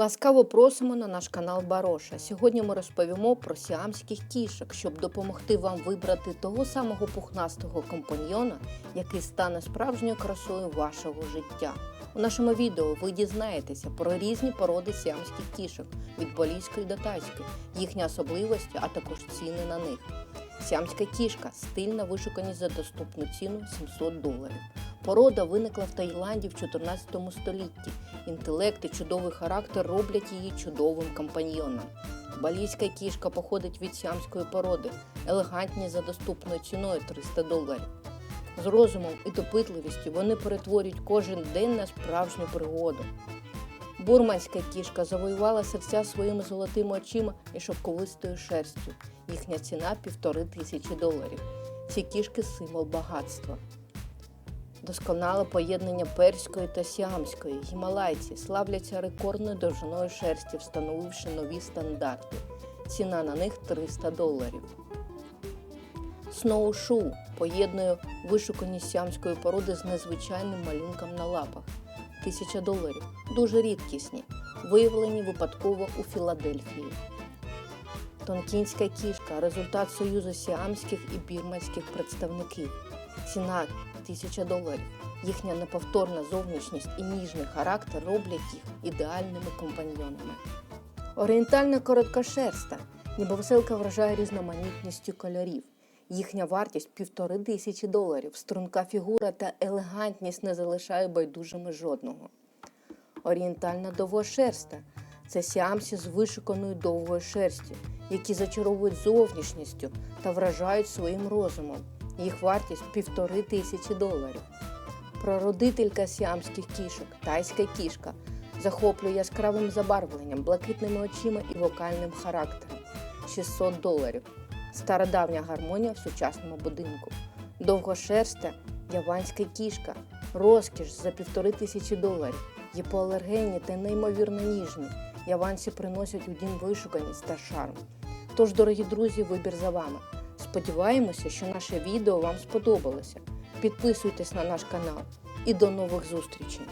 Ласкаво просимо на наш канал Бароша. Сьогодні ми розповімо про сіамських кішок, щоб допомогти вам вибрати того самого пухнастого компаньйона, який стане справжньою красою вашого життя. У нашому відео ви дізнаєтеся про різні породи сіамських кішок від болійської до тайської, їхні особливості, а також ціни на них. Сіамська кішка стильна вишуканість за доступну ціну 700 доларів. Порода виникла в Таїланді в 14 столітті. Інтелект і чудовий характер роблять її чудовим компаньйоном. Балійська кішка походить від сіамської породи, елегантні за доступною ціною 300 доларів. З розумом і допитливістю вони перетворюють кожен день на справжню пригоду. Бурманська кішка завоювала серця своїми золотими очима і шовковистою шерстю. Їхня ціна півтори тисячі доларів. Ці кішки символ багатства. Досконале поєднання перської та сіамської. Гімалайці славляться рекордною довжиною шерсті, встановивши нові стандарти. Ціна на них 300 доларів. Сноу-шоу поєднує вишуканість сіамської породи з незвичайним малюнком на лапах. 1000 доларів. Дуже рідкісні, виявлені випадково у Філадельфії. Тонкінська кішка результат союзу сіамських і бірманських представників. Ціна 1000 доларів. Їхня неповторна зовнішність і ніжний характер роблять їх ідеальними компаньйонами. Орієнтальна короткошерста. Нібовселка вражає різноманітністю кольорів. Їхня вартість півтори тисячі доларів. Струнка фігура та елегантність не залишає байдужими жодного. Орієнтальна довгошерста це сіамсі з вишуканою довгою шерстю, які зачаровують зовнішністю та вражають своїм розумом. Їх вартість півтори тисячі доларів. Прародителька сіамських кішок, тайська кішка, захоплює яскравим забарвленням, блакитними очима і вокальним характером 600 доларів. Стародавня гармонія в сучасному будинку. Довгошерста яванська кішка, розкіш за півтори тисячі доларів. Гіпоалергенні та неймовірно ніжні. Яванці приносять у дім вишуканість та шарм. Тож, дорогі друзі, вибір за вами. Сподіваємося, що наше відео вам сподобалося. Підписуйтесь на наш канал і до нових зустрічей!